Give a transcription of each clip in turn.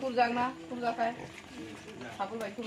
ফুরজাক না ফুরজা খায় ঠাকুর ভাই খুব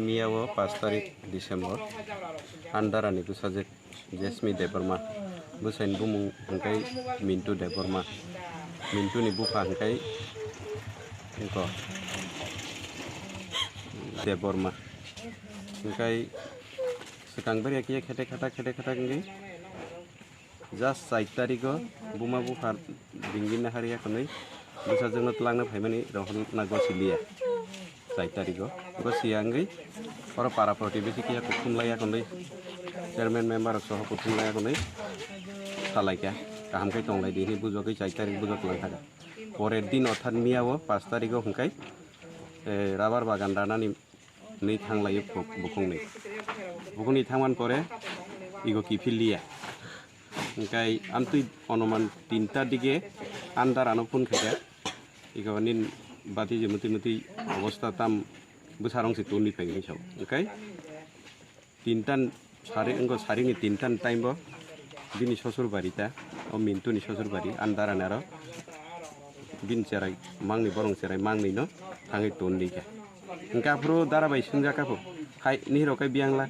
મિયાઓ પાંચ તારીખ ડિસેમ્બર આંદારાની ગુસાજે જેસમી દેબર્મા બુસાઈન બુમુ હંકાઈ મિન્ટુ દેબર્મા મિન્ટુની બુફા હંકાઈ હંકો દેબર્મા હંકાઈ સિકાંગબરી એકીએ ખેટે ખેટા ખેટે ખેટા ગંગી જાસ્ટ સાત તારીખ બુમા બુફાર ડિંગી નહારિયા કનઈ बैसागजोंनो लांनो फैमानि रंहना गसिलिया जाय तारिखआव गसियांगै और पारा प्रतिबेसिकिया कुथुमलायाखौनै चेयरमेन मेम्बार सह कुथुमलायाखौनै सालायखा गाहामखै दंलाय दिनै बुजकै जाय तारिख बुजक लांथागा পরের দিন অর্থাৎ মিয়াও পাঁচ তারিখ হংকাই রাবার বাগান দানানি নেই থাংলাইয়ে বুকুংনি বুকুংনি থাংমান পরে ইগো কি ফিলিয়া হংকাই আমি অনুমান তিনটার দিকে আন্দার আনো ফোন খেয়ে ikawanin bati je meti-meti awasta tam besarong situ ni peng ni saw okay tintan sari engko sari ni tintan time bo dini শ্বশুর বাড়িটা ও মিন্তু নি শ্বশুর বাড়ি আন্দারা নার বিন চেরাই মাংনি বরং চেরাই মাংনি ন থাঙে টোন নিকা কাপড় দাঁড়াবাই সিনজা কাপড় খাই নিহিরকাই বিয়াংলা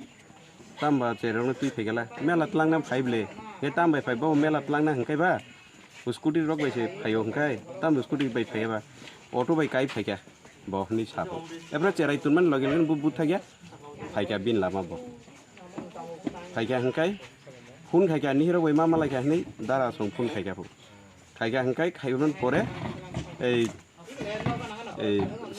তাম্বা চেরাও তুই ফেগেলা মেলাত লাংনা ফাইবলে হে তাম্বাই ফাইব মেলাত লাংনা হাঙ্কাইবা स्कुटी रक बै फाइयो हंखाय तम स्कुटी बै फाइयाबा अटो बै काई फाइका बहनी छापो एब्रा चेराई तुनमान लगे लगन बुब बुब थागिया फाइका बिन लामा बो फाइका हंखाय फुन खाइका नि रक बै मा मालाय खाहनै दारा सं फुन खाइका फु खाइका हंखाय खाइबन परे ए ए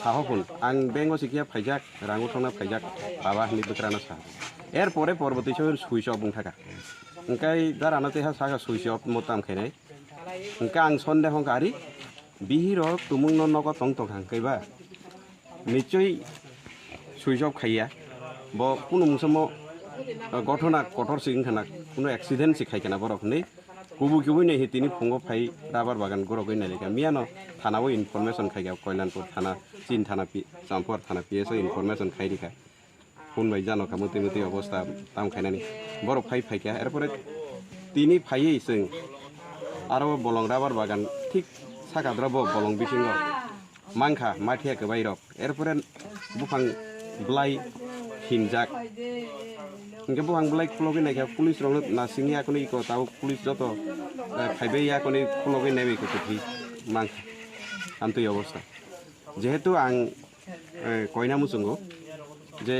साहो फुन आं बेंगो सिखिया फाइजाक रांगो थांना फाइजाक बाबा हनि बकराना साहो এরপরে পরবর্তী সময় সুইচ অফ থাকা ওখানে দাঁড়ানোতে হ্যাঁ সাকা সুইচ অফ মোতাম খেয়ে হংকা আং সন্দে হংকা আরি বিহির তুমুং নক টং টং হাঙ্কাইবা নিশ্চয়ই সুইচ অফ খাইয়া ব কোনো মুসম ঘটনা কঠোর সিংখানা কোনো অ্যাক্সিডেন্ট সিখাইখানা বরফনি কুবু কুবুই নেই তিনি ফুঙ্গ ফাই রাবার বাগান গরগই নাইলেখা মিয়ানো থানাও ইনফরমেশন খাইগা কল্যাণপুর থানা চীন থানা পি চাম্পর থানা পিএসও ইনফরমেশন খাইরিখা ফোন বাই জানোখা মতে মতে অবস্থা তাম খাইনানি বরফ ফাই ফাইকা এরপরে তিনি ফাইয়েই जों aro bolong rabar bagan ঠিক সাকাদ্রাব বলং বিসিঙ্গ মাংখা মাঠিয়াকে বাইরক। এরপরে বুফাং ব্লাই হিনজাক ইনকে বুফাং ব্লাই খুলগে নাইখা পুলিশ রং নাসিংনি আকনি ইকো তাও পুলিশ যত খাইবে ইয়াকনি খুলগে নেবে ইকো তুই মাংখা। আন্তু অবস্থা। যেহেতু আং কয়না মুসুঙ্গ যে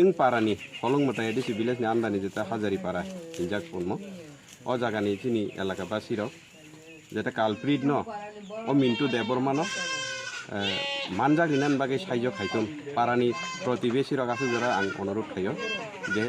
ইং পারানি হলং মতাই ডিসি ভিলেজনি আমদানি যেটা হাজারি পারা হিনজাক পণ্য ও জায়গানি চিনি এলাকা বাসিরক যেটা কালপ্রিট ন? ও মিন্টু দেববর্মান মানজাক হিনান বাগে সাহায্য খাইতুন পারানি প্রতিবেশী রক আছে যারা আং অনুরোধ খাইও। যে